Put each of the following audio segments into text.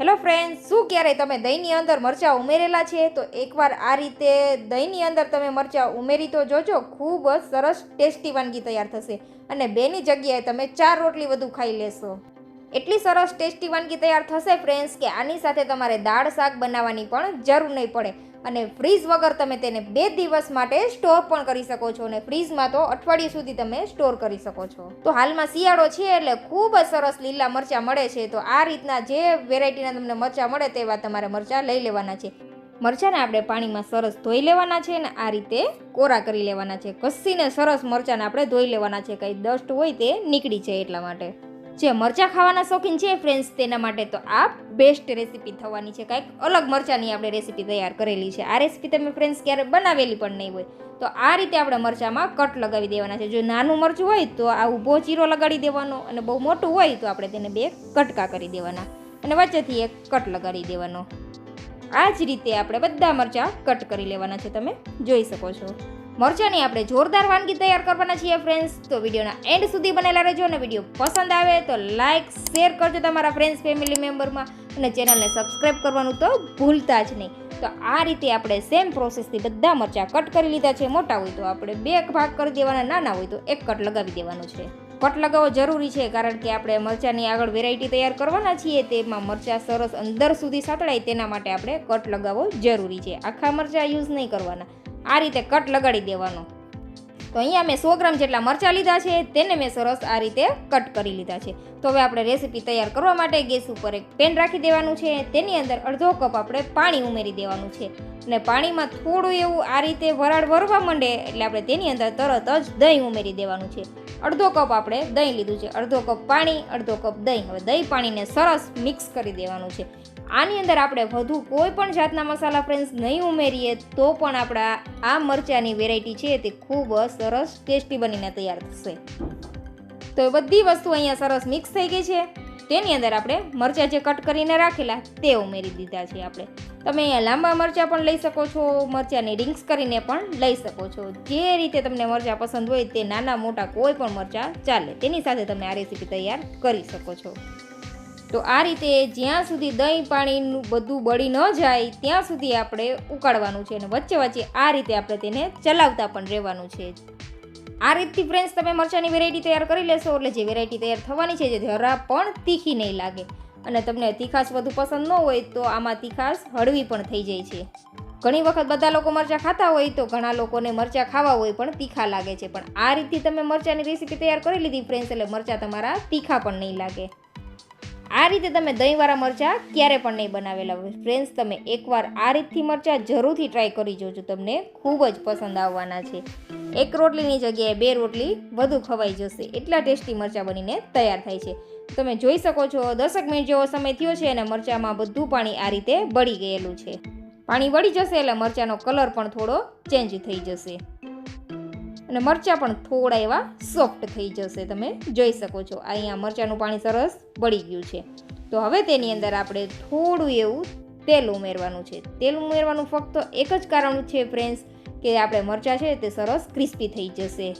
Hello friend શું ક્યારેય તમે દહીંની અંદર મરચાં ઉમેરેલા છે? તો એકવાર આ રીતે દહીંની અંદર તમે મરચાં ઉમેરી તો જોજો. ખૂબ જ સરસ ટેસ્ટી વાનગી તૈયાર થશે. અને બેની જગ્યાએ તમે ચાર રોટલી વધુ ખાઈ લેશો. એટલી સરસ ટેસ્ટી વાનગી તૈયાર થશે ફ્રેન્ડ્સ કે આની સાથે તમારે દાળ શાક બનાવવાની પણ જરૂર નહીં પડે. અને ફ્રીઝ વગર તમે તેને બે દિવસ માટે સ્ટોર પણ કરી શકો છો અને ફ્રીઝમાં તો અઠવાડિયા સુધી તમે સ્ટોર કરી શકો છો. તો હાલમાં શિયાળો છે એટલે ખૂબ જ સરસ લીલા મરચાં મળે છે. તો આ રીતના જે વેરાયટીના તમને મરચાં મળે તેવા તમારે મરચાં લઈ લેવાના છે. મરચાંને આપણે પાણીમાં સરસ ધોઈ લેવાના છે અને આ રીતે કોરા કરી લેવાના છે. કસીને સરસ મરચાંને આપણે ધોઈ લેવાના છે. કંઈ ડસ્ટ હોય તે નીકળી જાય એટલા માટે. જે મરચાં ખાવાના શોખીન છે ફ્રેન્ડ્સ તેના માટે તો આ બેસ્ટ રેસીપી થવાની છે. કાંઈક અલગ મરચાંની આપણે રેસીપી તૈયાર કરેલી છે. આ રેસીપી તમે ફ્રેન્ડ્સ ક્યારે બનાવેલી પણ નહીં હોય. તો આ રીતે આપણે મરચાંમાં કટ લગાવી દેવાના છે. જો નાનું મરચું હોય તો આ ઊભો ચીરો લગાડી દેવાનો અને બહુ મોટું હોય તો આપણે તેને બે કટકા કરી દેવાના અને વચ્ચેથી એક કટ લગાડી દેવાનો. આ જ રીતે આપણે બધા મરચાં કટ કરી લેવાના છે. તમે જોઈ શકો છો. મરચાંની આપણે જોરદાર વાનગી તૈયાર કરવાના છીએ ફ્રેન્ડ્સ તો વિડીયોના એન્ડ સુધી બનેલા રહેજો અને વીડિયો પસંદ આવે તો લાઇક શેર કરજો તમારા ફ્રેન્ડ્સ ફેમિલી મેમ્બરમાં અને ચેનલને સબસ્ક્રાઈબ કરવાનું તો ભૂલતા જ નહીં. તો આ રીતે આપણે સેમ પ્રોસેસથી બધા મરચાં કટ કરી લીધા છે. મોટા હોય તો આપણે બે ભાગ કરી દેવાના, નાના હોય તો એક કટ લગાવી દેવાનો છે. કટ લગાવવો જરૂરી છે કારણ કે આપણે મરચાંની આગળ વેરાયટી તૈયાર કરવાના છીએ. તેમાં મરચાં સરસ અંદર સુધી સાતળાય, તેના માટે આપણે કટ લગાવવો જરૂરી છે. આખા મરચાં યુઝ નહીં કરવાના. આ રીતે કટ લગાડી દેવાનો. તો અહીંયા મેં સો ગ્રામ જેટલા મરચાં લીધા છે, તેને મેં સરસ આ રીતે કટ કરી લીધા છે. તો હવે આપણે રેસીપી તૈયાર કરવા માટે ગેસ ઉપર એક પેન રાખી દેવાનું છે, તેની અંદર અડધો કપ આપણે પાણી ઉમેરી દેવાનું છે. અને પાણીમાં થોડું એવું આ રીતે વરાળ વરવા માંડે એટલે આપણે તેની અંદર તરત જ દહીં ઉમેરી દેવાનું છે. અડધો કપ આપણે દહીં લીધું છે, અડધો કપ પાણી, અડધો કપ દહીં. હવે દહીં પાણીને સરસ મિક્સ કરી દેવાનું છે. આની અંદર આપણે વધુ કોઈ પણ જાતના મસાલા ફ્રેન્ડ્સ નહીં ઉમેરીએ, તો પણ આપણા આ મરચાંની વેરાયટી છે તે ખૂબ સરસ ટેસ્ટી બનીને તૈયાર થશે. તો એ બધી વસ્તુ અહીંયા સરસ મિક્સ થઈ ગઈ છે. તેની અંદર આપણે મરચાં જે કટ કરીને રાખેલા, તે ઉમેરી દીધા છે આપણે. તમે અહીંયા લાંબા મરચાં પણ લઈ શકો છો, મરચાંની રિંગ્સ કરીને પણ લઈ શકો છો. જે રીતે તમને મરચાં પસંદ હોય તે નાના મોટા કોઈ પણ મરચાં ચાલે, તેની સાથે તમે આ રેસીપી તૈયાર કરી શકો છો. તો આ રીતે જ્યાં સુધી દહીં પાણીનું બધું બળી ન જાય, ત્યાં સુધી આપણે ઉકાળવાનું છે અને વચ્ચે વચ્ચે આ રીતે આપણે તેને ચલાવતા પણ રહેવાનું છે. આ રીતથી ફ્રેન્ડ્સ તમે મરચાંની વેરાયટી તૈયાર કરી લેશો, એટલે જે વેરાયટી તૈયાર થવાની છે જે જરા પણ તીખી નહીં લાગે. અને તમને તીખાશ વધુ પસંદ ન હોય તો આમાં તીખાશ હળવી પણ થઈ જાય છે. ઘણી વખત બધા લોકો મરચાં ખાતા હોય તો ઘણા લોકોને મરચાં ખાવા હોય પણ તીખા લાગે છે. પણ આ રીતથી તમે મરચાંની રેસીપી તૈયાર કરી લીધી ફ્રેન્ડ્સ એટલે મરચાં તમારા તીખા પણ નહીં લાગે. આ રીતે તમે દહીંવાળા મરચાં ક્યારે પણ નહીં બનાવેલા હોય. ફ્રેન્ડ્સ તમે એકવાર આ રીતથી મરચાં જરૂરથી ટ્રાય કરી જોજો. તમને ખૂબ જ પસંદ આવવાના છે. એક રોટલીની જગ્યાએ બે રોટલી વધુ ખવાઈ જશે. એટલા ટેસ્ટી મરચાં બનીને તૈયાર થાય છે. તમે જોઈ શકો છો, દસક મિનિટ જેવો સમય થયો છે અને મરચાંમાં બધું પાણી આ રીતે બળી ગયેલું છે. પાણી વળી જશે એટલે મરચાંનો કલર પણ થોડો ચેન્જ થઈ જશે. અને મરચાં પણ થોડા એવા સોફ્ટ થઈ જશે. તમે જોઈ શકો છો. અહીંયા મરચાંનું પાણી સરસ બળી ગયું છે. તો હવે તેની અંદર આપણે થોડું એવું તેલ ઉમેરવાનું છે. તેલ ઉમેરવાનું ફક્ત એક જ કારણ છે ફ્રેન્ડ્સ કે આપણે મરચાં છે તે સરસ ક્રિસ્પી થઈ જશે.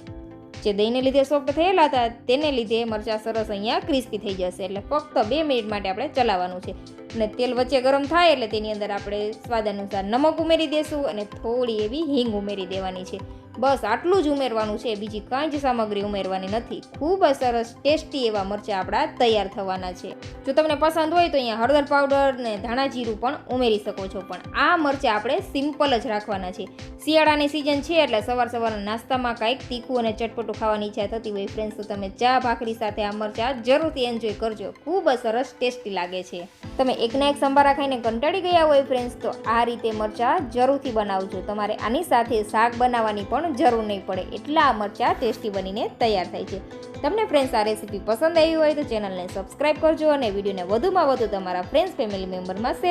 જે દહીંને લીધે સોફ્ટ થયેલા હતા, તેને લીધે મરચાં સરસ અહીંયા ક્રિસ્પી થઈ જશે. એટલે ફક્ત બે મિનિટ માટે આપણે ચલાવવાનું છે. અને તેલ વચ્ચે ગરમ થાય એટલે તેની અંદર આપણે સ્વાદ અનુસાર નમક ઉમેરી દેશું અને થોડી એવી હિંગ ઉમેરી દેવાની છે. બસ આટલું જ ઉમેરવાનું છે. બીજી કાંઈ જ સામગ્રી ઉમેરવાની નથી. ખૂબ જ સરસ, ટેસ્ટી એવા મરચાં આપણા તૈયાર થવાના છે. જો તમને પસંદ હોય તો અહીંયા હળદર પાવડર ને ધાણા જીરું પણ ઉમેરી શકો છો. પણ આ મરચાં આપણે સિમ્પલ જ રાખવાના છે. શિયાળાની સિઝન છે એટલે સવાર સવારના નાસ્તામાં કાંઈક તીખું અને ચટપટું ખાવાની ઈચ્છા થતી હોય ફ્રેન્ડ્સ, તો તમે ચા, ભાખરી સાથે આ મરચાં જરૂરથી એન્જોય કરજો. ખૂબ જ સરસ, ટેસ્ટી લાગે છે. તમે એકના એક સંભારા ખાઈને કંટાળી ગયા હોય ફ્રેન્ડ્સ તો આ રીતે મરચાં જરૂરથી બનાવજો. તમારે આની સાથે શાક બનાવવાની પણ જરૂર નહીં પડે. એટલા આ મરચાં ટેસ્ટી બનીને તૈયાર થાય છે. તમને ફ્રેન્ડ્સ આ રેસીપી પસંદ આવી હોય તો ચેનલને સબસ્ક્રાઈબ કરજો અને વિડીયોને વધુમાં વધુ તમારા ફ્રેન્ડ્સ ફેમિલી મેમ્બરમાં શેર